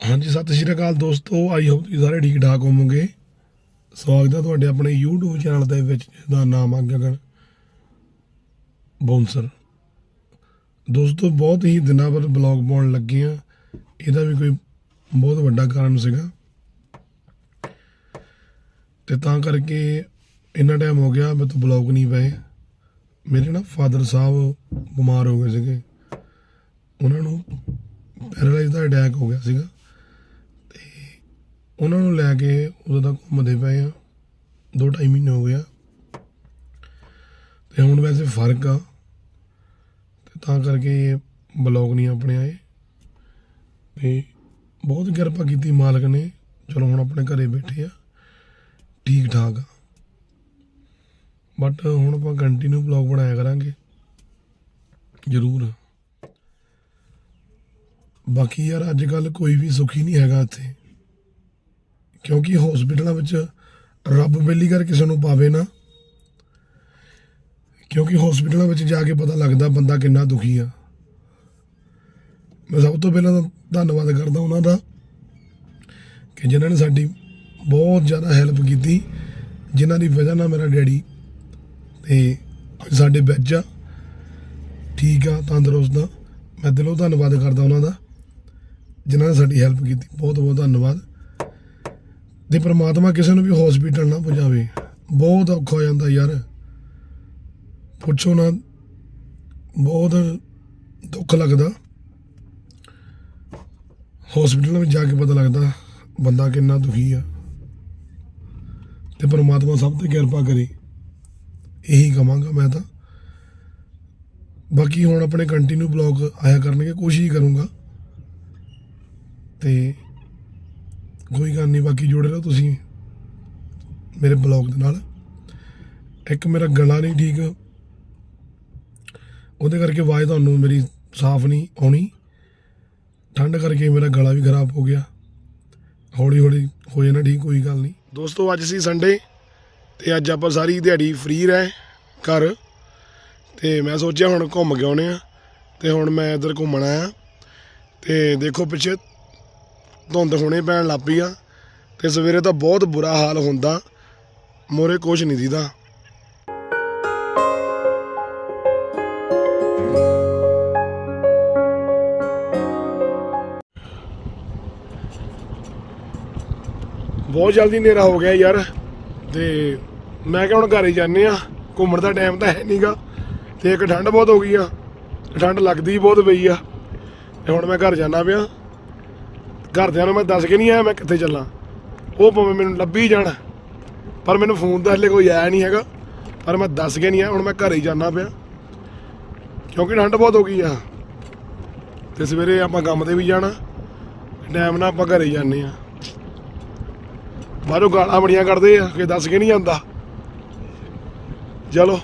ਹਾਂਜੀ, ਸਤਿ ਸ਼੍ਰੀ ਅਕਾਲ ਦੋਸਤੋ। ਆਈ ਹੋਪ ਤੁਸੀਂ ਸਾਰੇ ਠੀਕ ਠਾਕ ਹੋਵੋਗੇ। ਸਵਾਗਤ ਹੈ ਤੁਹਾਡੇ ਆਪਣੇ YouTube ਚੈਨਲ ਦੇ ਵਿੱਚ, ਜਿਹਦਾ ਨਾਮ ਆ ਗਗਨ ਬੌਂਸਰ। ਦੋਸਤੋ, ਬਹੁਤ ਹੀ ਦਿਨਾਂ ਬਾਅਦ ਬਲੌਗ ਪਾਉਣ ਲੱਗੇ ਆ ਇਹਦਾ ਵੀ ਕੋਈ ਬਹੁਤ ਵੱਡਾ ਕਾਰਨ ਸੀਗਾ। ਤੇ ਤਾਂ ਕਰਕੇ ਇੰਨਾ ਟਾਈਮ ਹੋ ਗਿਆ ਮੈਂ ਤਾਂ ਬਲੌਗ ਨਹੀਂ ਪਏ। ਮੇਰੇ ਨਾ ਫਾਦਰ ਸਾਹਿਬ ਬਿਮਾਰ ਹੋ ਗਏ ਸੀਗੇ। ਉਹਨਾਂ ਨੂੰ ਪੈਰਾਲਾਈਜ਼ ਦਾ ਅਟੈਕ ਹੋ ਗਿਆ ਸੀਗਾ। ਉਹਨਾਂ ਨੂੰ ਲੈ ਕੇ ਉਦੋਂ ਤੱਕ ਘੁੰਮਦੇ ਪਏ ਆ। ਦੋ ਢਾਈ ਮਹੀਨੇ ਹੋ ਗਿਆ ਤੇ ਹੁਣ ਵੈਸੇ ਫ਼ਰਕ ਆ। ਤੇ ਤਾਂ ਕਰਕੇ ਇਹ ਬਲੌਗ ਨਹੀਂ ਆਪਣੇ ਆਏ। ਤੇ ਬਹੁਤ ਕਿਰਪਾ ਕੀਤੀ ਮਾਲਕ ਨੇ। ਚਲੋ ਹੁਣ ਆਪਣੇ ਘਰੇ ਬੈਠੇ ਆ। ਠੀਕ ਠਾਕ ਆ। ਬਟ ਹੁਣ ਆਪਾਂ ਕੰਟੀਨਿਊ ਬਲੌਗ ਬਣਾਇਆ ਕਰਾਂਗੇ। ਜ਼ਰੂਰ। ਬਾਕੀ ਯਾਰ ਅੱਜ ਕੱਲ ਕੋਈ ਵੀ ਸੁਖੀ ਨਹੀਂ ਹੈਗਾ ਇੱਥੇ। ਕਿਉਂਕਿ ਹਸਪੀਟਲਾਂ ਵਿੱਚ ਰੱਬ ਬੇਲੀ ਕਰ ਕਿਸੇ ਨੂੰ ਪਾਵੇ ਨਾ। ਕਿਉਂਕਿ ਹਸਪੀਟਲਾਂ ਵਿੱਚ ਜਾ ਕੇ ਪਤਾ ਲੱਗਦਾ ਬੰਦਾ ਕਿੰਨਾ ਦੁਖੀ ਆ। ਮੈਂ ਸਭ ਤੋਂ ਪਹਿਲਾਂ ਤਾਂ ਧੰਨਵਾਦ ਕਰਦਾ ਉਹਨਾਂ ਦਾ ਕਿ ਜਿਨ੍ਹਾਂ ਨੇ ਸਾਡੀ ਬਹੁਤ ਜ਼ਿਆਦਾ ਹੈਲਪ ਕੀਤੀ, ਜਿਨ੍ਹਾਂ ਦੀ ਵਜ੍ਹਾ ਨਾਲ ਮੇਰਾ ਡੈਡੀ ਤੇ ਸਾਡੇ ਵਿੱਚ ਠੀਕ ਆ, ਤੰਦਰੁਸਤ ਆ। ਮੈਂ ਦਿਲੋਂ ਧੰਨਵਾਦ ਕਰਦਾ ਉਹਨਾਂ ਦਾ, ਜਿਨ੍ਹਾਂ ਨੇ ਸਾਡੀ ਹੈਲਪ ਕੀਤੀ। ਬਹੁਤ ਬਹੁਤ ਧੰਨਵਾਦ। ਤੇ ਪ੍ਰਮਾਤਮਾ ਕਿਸੇ ਨੂੰ ਵੀ ਹਸਪੀਟਲ ਨਾ ਪਹੁੰਚਾਵੇ ਬਹੁਤ ਔਖਾ ਹੋ ਜਾਂਦਾ ਯਾਰ। ਪੁੱਛੋ ਨਾ, ਬਹੁਤ ਦੁੱਖ ਲੱਗਦਾ। ਹਸਪੀਟਲ ਵਿੱਚ ਜਾ ਕੇ ਪਤਾ ਲੱਗਦਾ, ਬੰਦਾ ਕਿੰਨਾ ਦੁਖੀ ਆ। ਤੇ ਪਰਮਾਤਮਾ ਸਭ ਤੇ ਕਿਰਪਾ ਕਰੇ। ਇਹੀ ਕਹਾਂਗਾ ਮੈਂ ਤਾਂ। ਬਾਕੀ ਹੁਣ ਆਪਣੇ ਕੰਟੀਨਿਊ ਬਲੌਗ ਆਇਆ ਕਰਨਗੇ, ਕੋਸ਼ਿਸ਼ ਕਰੂੰਗਾ। ਤੇ ਕੋਈ ਬਾਕੀ ਜੁੜੇ ਰਹੋ ਤੁਸੀਂ ਮੇਰੇ ਬਲੌਗ ਦੇ ਨਾਲ। ਇੱਕ ਮੇਰਾ ਗਲਾ ਨਹੀਂ ਠੀਕ। ਉਹਦੇ ਕਰਕੇ ਆਵਾਜ਼ ਤੁਹਾਨੂੰ ਮੇਰੀ ਸਾਫ਼ ਨਹੀਂ ਆਉਣੀ। ਠੰਡ ਕਰਕੇ ਮੇਰਾ ਗਲਾ ਵੀ ਖਰਾਬ ਹੋ ਗਿਆ। ਹੌਲੀ ਹੌਲੀ ਹੋ ਜਾਣਾ ਠੀਕ, ਕੋਈ ਗੱਲ ਨਹੀਂ। ਦੋਸਤੋ, ਅੱਜ ਸੀ ਸੰਡੇ ਤੇ ਅੱਜ ਆਪਾਂ ਸਾਰੀ ਦਿਹਾੜੀ ਫ੍ਰੀ ਰਹੇ ਘਰ। ਤੇ ਮੈਂ ਸੋਚਿਆ ਹੁਣ ਘੁੰਮ ਕੇ ਆਉਣੇ ਆ ਤੇ ਹੁਣ ਮੈਂ ਇੱਧਰ ਘੁੰਮਣ ਆਇਆ। ਤੇ ਦੇਖੋ ਪਿੱਛੇ ਧੁੰਦ ਹੋਣੇ ਪੈਣ ਲੱਗ ਪਈ ਆ। ਤੇ ਸਵੇਰੇ ਤਾਂ ਬਹੁਤ ਬੁਰਾ ਹਾਲ ਹੁੰਦਾ। ਮੋਰੇ ਕੁਛ ਨਹੀਂ ਦੀਦਾ। ਬਹੁਤ ਜਲਦੀ ਹਨੇਰਾ ਹੋ ਗਿਆ ਯਾਰ। ਤੇ ਮੈਂ ਕਿਹਾ ਹੁਣ ਘਰ ਹੀ ਜਾਂਦੇ ਆ ਘੁੰਮਣ ਦਾ ਟਾਈਮ ਤਾਂ ਹੈ ਨਹੀਂਗਾ ਤੇ ਇੱਕ ਠੰਡ ਬਹੁਤ ਹੋ ਗਈ ਆ। ਠੰਡ ਲੱਗਦੀ ਬਹੁਤ ਪਈ ਆ। ਤੇ ਹੁਣ ਮੈਂ ਘਰ ਜਾਣਾ ਪਿਆ। ਘਰਦਿਆਂ ਨੂੰ ਮੈਂ ਦੱਸ ਕੇ ਨਹੀਂ ਆਇਆ ਮੈਂ ਕਿੱਥੇ ਚੱਲਾਂ। ਉਹ ਭਾਵੇਂ ਮੈਨੂੰ ਲੱਭੀ ਜਾਣ, ਪਰ ਮੈਨੂੰ ਫੋਨ ਤਾਂ ਹਲੇ ਕੋਈ ਆਇਆ ਨਹੀਂ ਹੈਗਾ। ਪਰ ਮੈਂ ਦੱਸ ਕੇ ਨਹੀਂ ਆਇਆ, ਹੁਣ ਮੈਂ ਘਰ ਹੀ ਜਾਣਾ ਪਿਆ। ਕਿਉਂਕਿ ਠੰਡ ਬਹੁਤ ਹੋ ਗਈ ਆ। ਤੇ ਸਵੇਰੇ ਆਪਾਂ ਕੰਮ ਤੇ ਵੀ ਜਾਣਾ ਟਾਈਮ ਨਾਲ ਆਪਾਂ ਘਰੇ ਜਾਂਦੇ ਆ। ਬਾਹਰੋਂ ਗਾਲਾਂ ਬੜੀਆਂ ਕੱਢਦੇ ਆ, ਕਿ ਦੱਸ ਕੇ ਨਹੀਂ ਜਾਂਦਾ। ਚਲੋ।